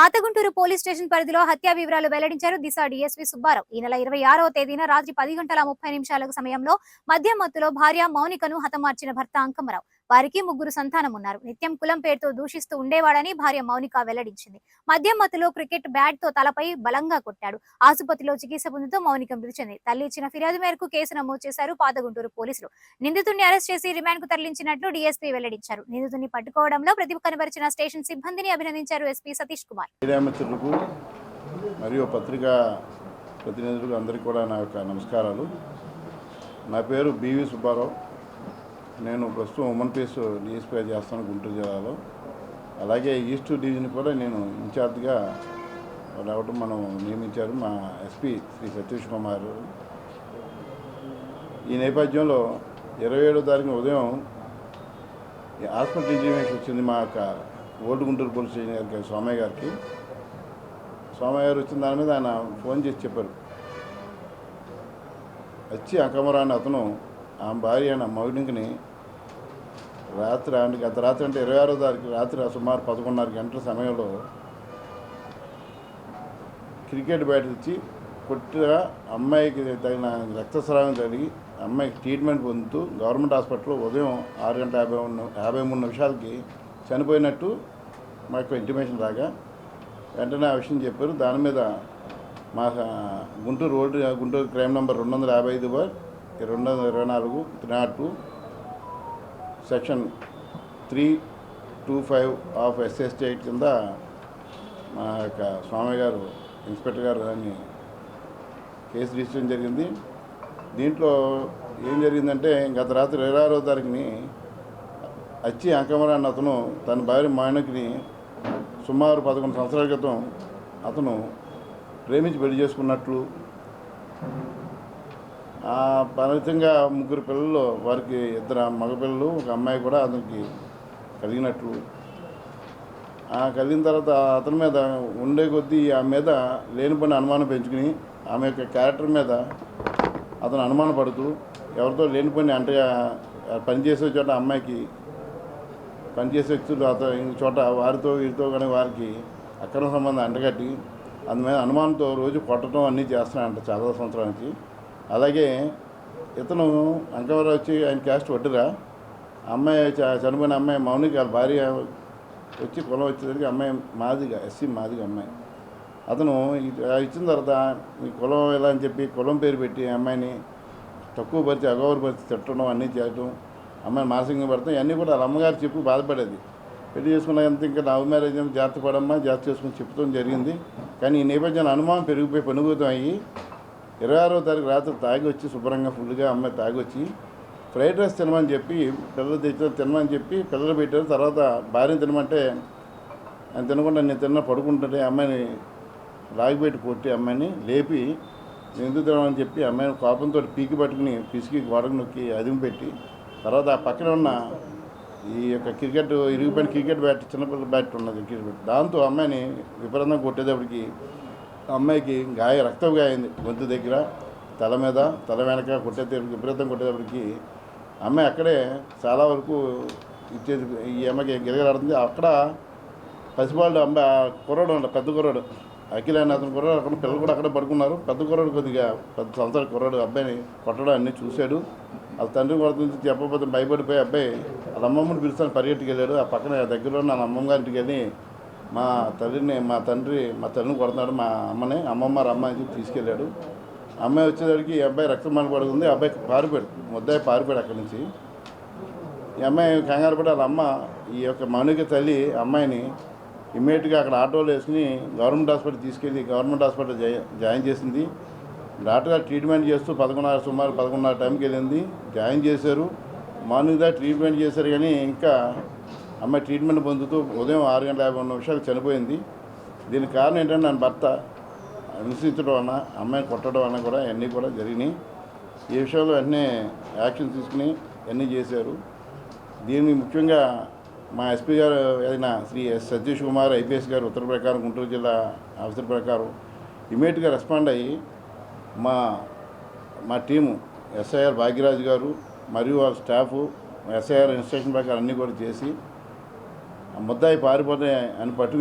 Patha Guntur police station పరిధిలో హత్యా వివరాలు వెల్లడించారు దిశ డిఎస్పీ సుబ్బారావు. ఈ నెల ఇరవై ఆరవ తేదీన రాత్రి పది గంటల ముప్పై నిమిషాల సమయంలో మద్యం మత్తులో భార్య మౌనికను హతమార్చిన భర్త అంకమరావు. వారికి ముగ్గురు సంతానం ఉన్నారు నిత్యం కులం పేరుతో దూషిస్తూ ఉండేవాడని భార్య మౌనిక వెల్లడించింది. మద్యం మత్తులో క్రికెట్ బ్యాట్తో తలపై బలంగా కొట్టాడు. ఆసుపత్రిలో చికిత్స పొందుతూ మౌనిక మృతి చెంది. తల్లి ఇచ్చిన ఫిర్యాదు మేరకు కేసు నమోదు చేశారు పాతగుంటూరు పోలీసులు. నిందితుడిని అరెస్ట్ చేసి రిమాండ్కు తరలించినట్లు డీఎస్పీ వెల్లడించారు. నిందితుడిని పట్టుకోవడంలో ప్రతిభ కనబరిచిన స్టేషన్ సిబ్బందిని అభినందించారు ఎస్పీ సతీష్ కుమార్. మరియు పత్రికా ప్రతినిధులకు అందరికీ కూడా నా యొక్క నమస్కారాలు. నా పేరు బివి సుబ్బారావు. నేను ప్రస్తుతం ఉమెన్ పీస్ డిఎస్పీగా చేస్తాను గుంటూరు జిల్లాలో. అలాగే ఈస్ట్ డివిజన్ కూడా నేను ఇన్ఛార్జ్గా రావడం మనం నియమించారు మా ఎస్పీ శ్రీ సతీష్ కుమార్. ఈ నేపథ్యంలో ఇరవై ఏడో తారీఖున ఉదయం హాస్పిటల్ ఇంజనీరింగ్ వచ్చింది మా యొక్క ఓల్డ్ గుంటూరు పోలీస్ స్టేషన్ గారికి సోమయ్య గారికి. సోమయ్య గారు వచ్చిన దాని మీద ఆయన ఫోన్ చేసి చెప్పారు. వచ్చి అంకమరా అతను ఆ భార్య నా మౌలింకిని రాత్రి అంటే గత రాత్రి అంటే ఇరవై ఆరో తారీఖు రాత్రి సుమారు పదకొండున్నర గంటల సమయంలో క్రికెట్ బ్యాట్ ఇచ్చి కొట్టిగా అమ్మాయికి తగిన రక్తస్రావం జరిగి అమ్మాయికి ట్రీట్మెంట్ పొందుతూ గవర్నమెంట్ హాస్పిటల్లో ఉదయం ఆరు గంటల యాభై యాభై మూడు నిమిషాలకి చనిపోయినట్టు మాకు ఇంటిమేషన్ రాగా వెంటనే ఆ విషయం చెప్పారు. దాని మీద మా Guntur road Guntur crime number రెండు వందల యాభై ఐదు బార్ రెండు వందల ఇరవై నాలుగు three not two section three two five of SST eight కింద మా యొక్క స్వామి గారు ఇన్స్పెక్టర్ గారు దాన్ని కేసు రిజిస్టర్ జరిగింది. దీంట్లో ఏం జరిగిందంటే గత రాత్రి ఇరవై ఆరో తారీఖుని అచ్చి అంకమరాన్ని అతను తన భార్య మాయనకిని సుమారు పదకొండు సంవత్సరాల క్రితం అతను ప్రేమించి పెళ్ళి చేసుకున్నట్లు ఫలితంగా ముగ్గురు పిల్లలు వారికి ఇద్దరు మగపిల్లలు ఒక అమ్మాయి కూడా అతనికి కలిగినట్లు. ఆ కలిగిన తర్వాత అతని మీద ఉండే కొద్దీ ఆమె మీద లేనిపోయిన అనుమానం పెంచుకుని ఆమె యొక్క క్యారెక్టర్ మీద అతను అనుమానం పడుతూ ఎవరితో లేనిపోయిన పని అంటే పనిచేసే చోట అమ్మాయికి పనిచేసే వ్యక్తులు అతను చోట వారితో వీరితో కానీ వారికి అక్రమ సంబంధం అంటగట్టి అందుమీద అనుమానంతో రోజు కొట్టడం అన్నీ చేస్తున్నాయంట చాలా సంవత్సరానికి అలాగే ఇతను అంకవరం వచ్చి ఆయన క్యాస్ట్ వడ్డురా? అమ్మాయి చ- చనిపోయిన అమ్మాయి మౌనిక వాళ్ళ భార్య వచ్చి కులం వచ్చేసరికి అమ్మాయి మాదిగా ఎస్సీ మాదిగా అమ్మాయి. అతను ఇచ్చిన తర్వాత ఈ కులం ఎలా అని చెప్పి కులం పేరు పెట్టి అమ్మాయిని తక్కువ పరిచి అగౌరవపరిచి తిట్టడం అన్నీ చేయటం అమ్మాయిని మానసికంగా పడతాం ఇవన్నీ కూడా వాళ్ళ అమ్మగారు చెప్పి బాధపడేది. పెళ్ళి చేసుకున్నంత ఇంకా లవ్ మ్యారేజ్ జాగ్రత్త పడమ్మా జాగ్రత్త చేసుకుని చెప్తాం జరిగింది. కానీ ఈ నేపథ్యంలో అనుమానం పెరిగిపోయి పనుభూతం అయ్యి ఇరవై ఆరో తారీఖు రాత్రి తాగి వచ్చి శుభ్రంగా ఫుల్గా అమ్మాయి తాగి వచ్చి ఫ్రైడ్ రైస్ తినమని చెప్పి పిల్లలు తెచ్చిన తినమని చెప్పి పిల్లలు పెట్టారు. తర్వాత భార్యను తినమంటే ఆయన తినకుండా నేను తిన్న పడుకుంటుంటే అమ్మాయిని లాగిపెట్టి కొట్టి అమ్మాయిని లేపి నేను ఎందుకు తినమని చెప్పి అమ్మాయిని కోపంతో పీకి పట్టుకుని పిసికి గోడకు నొక్కి అదిమి పెట్టి తర్వాత ఆ పక్కన ఉన్న ఈ యొక్క క్రికెట్ ఇరిగిపోయిన క్రికెట్ బ్యాట్ చిన్నపిల్లల బ్యాట్ ఉన్నది క్రికెట్ బ్యాట్. దాంతో అమ్మాయిని విపరీతంగా కొట్టేటప్పటికి అమ్మాయికి గాయ రక్తం గాయింది గొంతు దగ్గర తల మీద తల వెనక కొట్టేటప్పటికి విపరీతం కొట్టేటప్పటికి అమ్మాయి అక్కడే చాలా వరకు ఇచ్చేది ఈ అమ్మాయికి గిరగలాడుతుంది అక్కడ పసిపాడు అమ్మాయి ఆ కుర్రాడు ఉండ పెద్ద కుర్రాడు అఖిల అనే అతను కుర్రాడు అక్కడ పిల్లలు కూడా అక్కడే పడుకున్నారు. పెద్ద కుర్రాడు కొద్దిగా పెద్ద సంవత్సరాల కుర్రాడు అబ్బాయిని కొట్టడం అన్నీ చూశాడు. వాళ్ళ తండ్రి కొడుతుంది చెప్పకపోతే భయపడిపోయి అబ్బాయి వాళ్ళ అమ్మమ్మని పిలుస్తాను పరిగెట్టుకు వెళ్ళాడు ఆ పక్కన దగ్గరలో ఉన్న అమ్మమ్మ గారింటికి వెళ్ళి మా తల్లిని మా తండ్రి మా తల్లిని కొడుతున్నాడు మా అమ్మని. అమ్మమ్మ రమ్మ అని తీసుకెళ్ళాడు. అమ్మాయి వచ్చేసరికి ఈ అబ్బాయి రక్తమాల పడుతుంది ఆ అబ్బాయి పారిపోయాడు. ముద్దాయి పారిపోయాడు అక్కడి నుంచి. ఈ అమ్మాయి కంగారు పడి వాళ్ళ అమ్మ ఈ యొక్క మౌనిక తల్లి అమ్మాయిని ఇమ్మీడియట్గా అక్కడ ఆటోలో వేసుకుని గవర్నమెంట్ హాస్పిటల్ తీసుకెళ్ళి గవర్నమెంట్ హాస్పిటల్ జాయిన్ చేసింది. డాక్టర్ గారు ట్రీట్మెంట్ చేస్తూ పదకొండున్నర సుమారు పదకొండున్నర టైంకి వెళ్ళింది. జాయిన్ చేశారు. మార్నింగ్ ట్రీట్మెంట్ చేశారు కానీ ఇంకా అమ్మాయి ట్రీట్మెంట్ పొందుతూ ఉదయం ఆరు గంటల యాభై మూడు నిమిషాలకు చనిపోయింది. దీనికి కారణం ఏంటంటే నా భర్త హింసించడం వలన అమ్మాయిని కొట్టడం వలన కూడా ఇవన్నీ కూడా జరిగినాయి. ఈ విషయంలో వెంటనే యాక్షన్ తీసుకుని అన్నీ చేశారు. దీన్ని ముఖ్యంగా మా ఎస్పీ గారు అయిన శ్రీ ఎస్ సతీష్ కుమార్ ఐపీఎస్ గారు ఉత్తర ప్రకారం గుంటూరు జిల్లా ఆఫీసర్ ప్రకారం ఇమీడియట్గా రెస్పాండ్ అయ్యి మా మా టీము ఎస్ఐఆర్ భాగ్యరాజు గారు మరియు వాళ్ళ స్టాఫ్ ఎస్ఐఆర్ ఇన్స్ట్రక్షన్ ప్రకారం అన్నీ కూడా చేసి ముద్దాయి పారిపోతే అని పట్టు